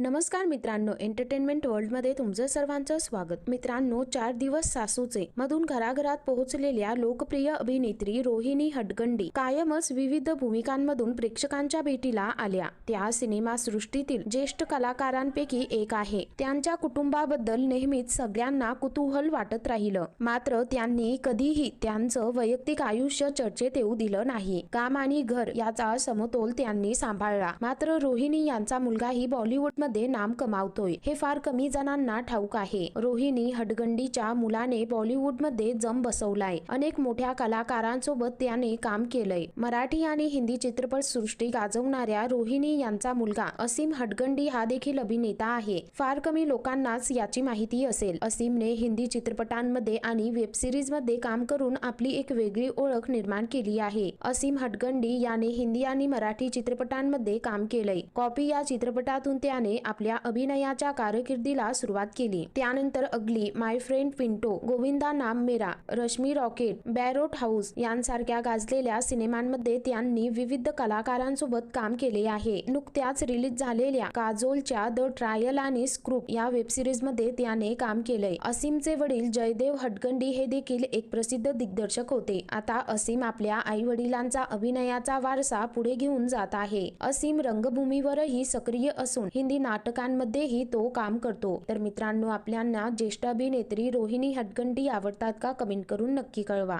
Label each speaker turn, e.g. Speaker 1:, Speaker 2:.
Speaker 1: नमस्कार मित्रांनो एंटरटेनमेंट वर्ल्डमध्ये तुमचं सर्वांचं स्वागत. मित्रांनो चार दिवस सासूचे मधून घराघरात पोहोचलेल्या लोकप्रिय अभिनेत्री रोहिणी हटगंडी कायमच विविध भूमिकांमधून प्रेक्षकांच्या भेटीला आल्या. त्या सिनेमा सृष्टीतील ज्येष्ठ कलाकारांपैकी एक आहे. त्यांच्या कुटुंबाबद्दल नेहमीच सगळ्यांना कुतूहल वाटत राहिलं. मात्र त्यांनी कधीही त्यांचं वैयक्तिक आयुष्य चर्चेत येऊ दिलं नाही. काम आणि घर याचा समतोल त्यांनी सांभाळला. मात्र रोहिणी यांचा मुलगाही बॉलिवूडमध्ये नाम कमावतोय. हे फार कमी जणांना ठाऊक आहे. रोहिणी हडगंडीच्या मुलाने बॉलिवूडमध्ये जम बसवलाय. अनेक मोठ्या कलाकारांसोबत त्याने काम केलंय. मराठी आणि हिंदी चित्रपट सृष्टी गाजवणाऱ्या रोहिणी यांचा मुलगा असीम हडगंडी हा देखील अभिनेता आहे. फार कमी लोकांनाच याची माहिती असेल. असीमने हिंदी चित्रपटांमध्ये आणि वेब सिरीजमध्ये काम करून आपली एक वेगळी ओळख निर्माण केली आहे. असीम हडगंडी याने हिंदी आणि मराठी चित्रपटांमध्ये काम केलंय. कॉपी या चित्रपटातून त्याने आपल्या अभिनयाच्या कारकिर्दीला सुरुवात केली. त्यानंतर Ugly my friend Pinto Govinda Naam Mera Rashmi rocket बॅरोट house यांसारख्या गाजलेल्या सिनेमांमध्ये त्यांनी विविध कलाकारांसोबत काम केले आहे. नुकत्याच रिलीज झालेल्या काजोलच्या द ट्रायल आणि स्क्रूप या वेबसिरीजमध्ये त्याने काम केलंय. असीमचे वडील जयदेव हटगंडी हे देखील एक प्रसिद्ध दिग्दर्शक होते. आता असीम आपल्या आई वडिलांचा अभिनयाचा वारसा पुढे घेऊन जात आहे. असीम रंगभूमीवरही सक्रिय असून हिंदी नाटकांमध्येही तो काम करतो. तर मित्रांनो आपल्यांना ज्येष्ठ अभिनेत्री रोहिणी हटगंडी आवडतात का? कमेंट करून नक्की कळवा.